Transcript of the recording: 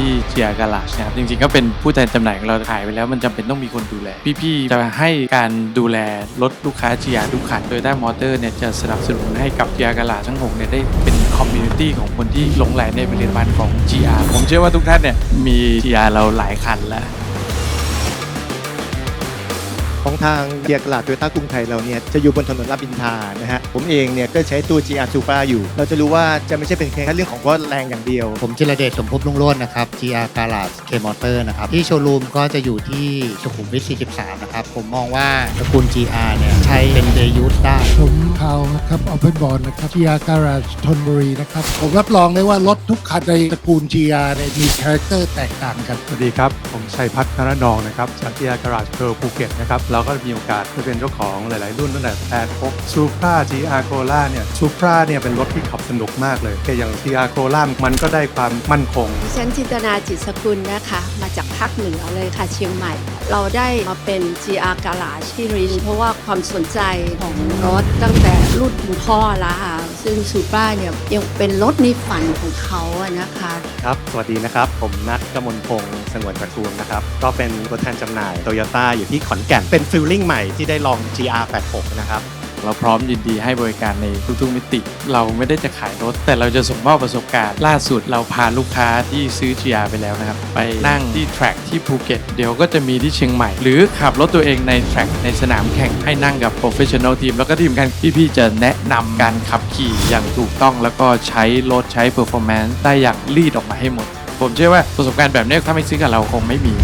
พี่เชียร์กาลาชนะครับจริงๆก็เป็นผู้แทนจำหน่ายของเราขายไปแล้วมันจำเป็นต้องมีคนดูแล พี่ๆจะให้การดูแลรถลูกค้า GR ทุกคันโดยด้ามอเตอร์เนี่ยจะสนับสนุนให้กับ GR Garage ทั้งหกเนี่ยได้เป็นคอมมูนิตี้ของคนที่หลงใหลในผลิตภัณฑ์ของ GR ผมเชื่อว่าทุกท่านเนี่ยมี GR เราหลายคันแล้ว ทางเกียร์กลาดโตโยต้ากรุงไทยเราเนี่ยจะอยู่บนถนนรับอินทานะฮะผมเองเนี่ยก็ใช้ตัว GR Supra อยู่ เราจะรู้ว่าจะไม่ใช่เป็นแค่เรื่องของว่าแรงอย่างเดียว ผมจิรเดชสมภพลุงโรจน์นะครับ GR Garage K Motor นะครับที่โชว์รูมก็จะอยู่ที่สุขุมวิท43นะครับผมมองว่าตระกูล GR เนี่ย ช้เป็น day use ได้ ผมคาวนะครับ Open b o a r d นะครับ GR Garage ธนบุรีนะครับ ผมรับรองได้ว่ารถทุกคันในตระกูล GR เนี่ยมีคาแรคเตอร์แตกต่างกัน สวัสดีครับ ผมชัยพัฒน์นรนองนะครับจากที่การาจเพร์ลภูเก็ตนะครับเราก็มีโอกาสได้เป็นเจ้าของหลาย ๆ รุ่นตั้งแต่แพดพกซูปราจีอาโคล่าเนี่ยซูปราเนี่ยเป็นรถที่ขับสนุกมากเลยแต่อย่างจีอาโคล่ามันก็ได้ความมั่นคงดิฉันจินตนาจิตสกุลนะคะ มาจากภาคเหนือเลยค่ะเชียงใหม่ เราได้มาเป็น GR Garage ที่รินเพราะว่าความสนใจของรถตั้งแต่รุ่นคุณพ่อละค่ะ ซึ่งซูปราเนี่ยยังเป็นรถในฝันของเขาอะนะคะ ครับ สวัสดีนะครับ ผมนัทกมลพงศ์สงวนตระกูลนะครับ ก็เป็นตัวแทนจำหน่ายโตโยต้าอยู่ที่ขอนแก่น เป็นฟิลลิ่งใหม่ที่ได้ลอง GR86 นะครับ เราพร้อมยินดีให้บริการในทุกๆมิติ เราไม่ได้จะขายรถ แต่เราจะส่งมอบประสบการณ์ ล่าสุดเราพาลูกค้าที่ซื้อ GR ไปแล้วนะครับ ไปนั่งที่แทร็กที่ภูเก็ต เดี๋ยวก็จะมีที่เชียงใหม่ หรือขับรถตัวเองในแทร็กในสนามแข่งให้นั่งกับโปรเฟชชั่น l ลทีมแล้วก็ทีมกันพี่ๆจะแนะนำการขับขี่อย่างถูกต้อง แล้วก็ใช้รถใช้ performance ได้อย่างรีดออกมาให้หมด ผมเชื่อว่าประสบการณ์แบบนี้ถ้าไม่ซื้อกับเราคงไม่มี